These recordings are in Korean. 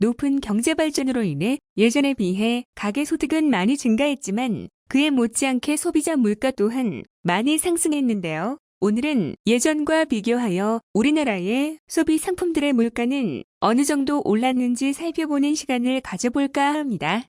높은 경제 발전으로 인해 예전에 비해 가계 소득은 많이 증가했지만 그에 못지않게 소비자 물가 또한 많이 상승했는데요. 오늘은 예전과 비교하여 우리나라의 소비 상품들의 물가는 어느 정도 올랐는지 살펴보는 시간을 가져볼까 합니다.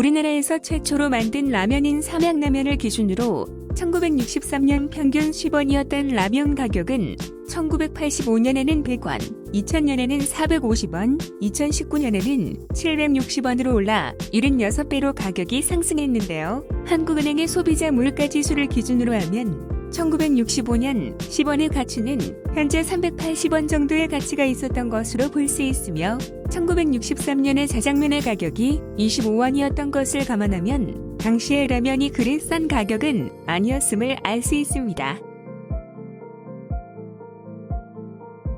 우리나라에서 최초로 만든 라면인 삼양라면을 기준으로 1963년 평균 10원이었던 라면 가격은 1985년에는 100원, 2000년에는 450원, 2019년에는 760원으로 올라 76배로 가격이 상승했는데요. 한국은행의 소비자 물가 지수를 기준으로 하면 1965년 10원의 가치는 현재 380원 정도의 가치가 있었던 것으로 볼 수 있으며 1963년에 자장면의 가격이 25원이었던 것을 감안하면 당시의 라면이 그리 싼 가격은 아니었음을 알 수 있습니다.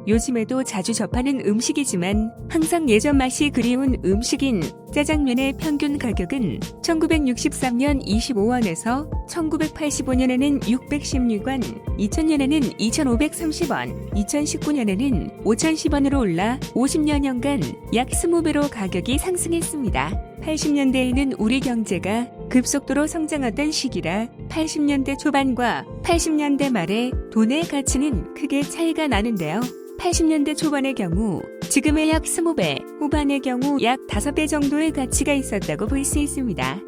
요즘에도 자주 접하는 음식이지만 항상 예전 맛이 그리운 음식인 짜장면의 평균 가격은 1963년 25원에서 1985년에는 616원, 2000년에는 2530원, 2019년에는 5010원으로 올라 50여 년간 약 20배로 가격이 상승했습니다. 80년대에는 우리 경제가 급속도로 성장하던 시기라 80년대 초반과 80년대 말에 돈의 가치는 크게 차이가 나는데요. 80년대 초반의 경우 지금의 약 20배, 후반의 경우 약 5배 정도의 가치가 있었다고 볼 수 있습니다.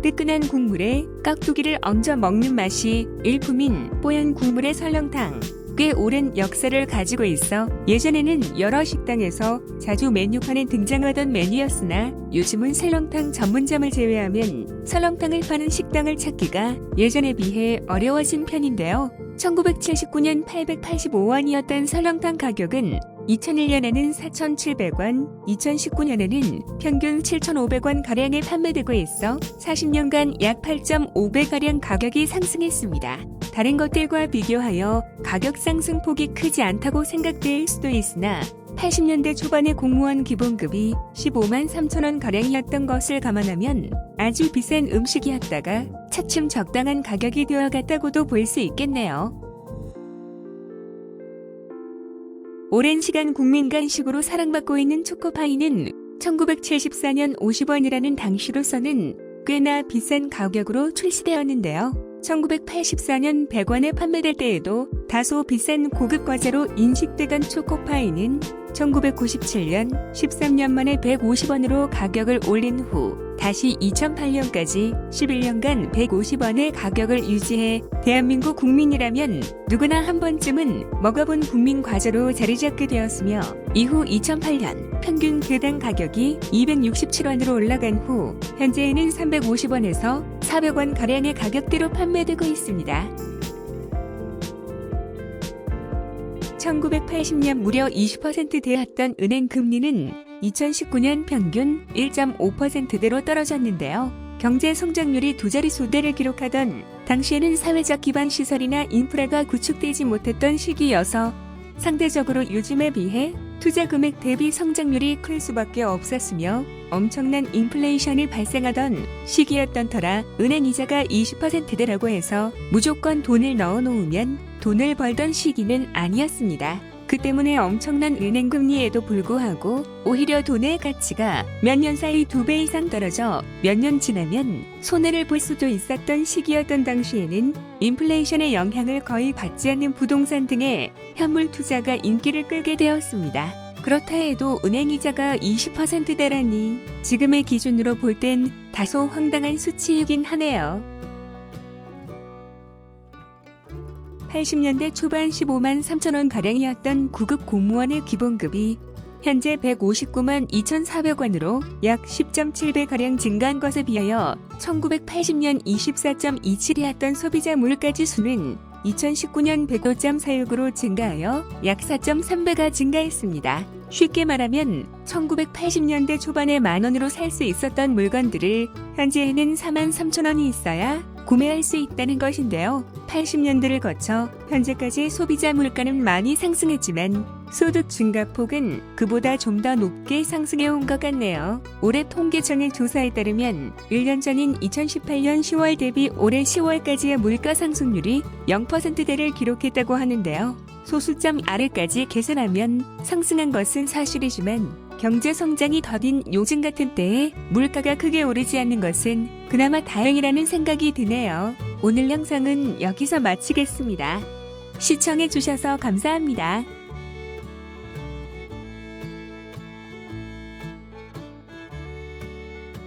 뜨끈한 국물에 깍두기를 얹어 먹는 맛이 일품인 뽀얀 국물의 설렁탕. 꽤 오랜 역사를 가지고 있어 예전에는 여러 식당에서 자주 메뉴판에 등장하던 메뉴였으나 요즘은 설렁탕 전문점을 제외하면 설렁탕을 파는 식당을 찾기가 예전에 비해 어려워진 편인데요. 1979년 885원이었던 설렁탕 가격은 2001년에는 4,700원, 2019년에는 평균 7,500원 가량에 판매되고 있어 40년간 약 8.5배 가량 가격이 상승했습니다. 다른 것들과 비교하여 가격 상승폭이 크지 않다고 생각될 수도 있으나 80년대 초반의 공무원 기본급이 15만 3천 원 가량이었던 것을 감안하면 아주 비싼 음식이었다가 차츰 적당한 가격이 되어갔다고도 볼 수 있겠네요. 오랜 시간 국민 간식으로 사랑받고 있는 초코파이는 1974년 50원이라는 당시로서는 꽤나 비싼 가격으로 출시되었는데요. 1984년 100원에 판매될 때에도 다소 비싼 고급 과자로 인식되던 초코파이는 1997년 13년 만에 150원으로 가격을 올린 후 다시 2008년까지 11년간 150원의 가격을 유지해 대한민국 국민이라면 누구나 한 번쯤은 먹어본 국민 과자로 자리 잡게 되었으며 이후 2008년 평균 개당 가격이 267원으로 올라간 후 현재에는 350원에서 400원 가량의 가격대로 판매되고 있습니다. 1980년 무려 20% 되었던 은행 금리는 2019년 평균 1.5%대로 떨어졌는데요. 경제 성장률이 두 자릿수대를 기록하던 당시에는 사회적 기반 시설이나 인프라가 구축되지 못했던 시기여서 상대적으로 요즘에 비해 투자 금액 대비 성장률이 클 수밖에 없었으며 엄청난 인플레이션이 발생하던 시기였던 터라 은행 이자가 20%대라고 해서 무조건 돈을 넣어 놓으면 돈을 벌던 시기는 아니었습니다. 그 때문에 엄청난 은행 금리에도 불구하고 오히려 돈의 가치가 몇 년 사이 두 배 이상 떨어져 몇 년 지나면 손해를 볼 수도 있었던 시기였던 당시에는 인플레이션의 영향을 거의 받지 않는 부동산 등의 현물 투자가 인기를 끌게 되었습니다. 그렇다 해도 은행 이자가 20%대라니 지금의 기준으로 볼 땐 다소 황당한 수치이긴 하네요. 80년대 초반 15만 3천 원 가량이었던 구급 공무원의 기본급이 현재 159만 2,400원으로 약 10.7배 가량 증가한 것에 비하여 1980년 24.27이었던 소비자 물가 지수는 2019년 105.46으로 증가하여 약 4.3배가 증가했습니다. 쉽게 말하면 1980년대 초반에 만 원으로 살 수 있었던 물건들을 현재에는 4만 3천 원이 있어야 구매할 수 있다는 것인데요. 80년대를 거쳐 현재까지 소비자 물가는 많이 상승했지만 소득 증가폭은 그보다 좀 더 높게 상승해 온 것 같네요. 올해 통계청의 조사에 따르면 1년 전인 2018년 10월 대비 올해 10월까지의 물가 상승률이 0%대를 기록했다고 하는데요. 소수점 아래까지 계산하면 상승한 것은 사실이지만 경제 성장이 더딘 요즘 같은 때에 물가가 크게 오르지 않는 것은 그나마 다행이라는 생각이 드네요. 오늘 영상은 여기서 마치겠습니다. 시청해주셔서 감사합니다.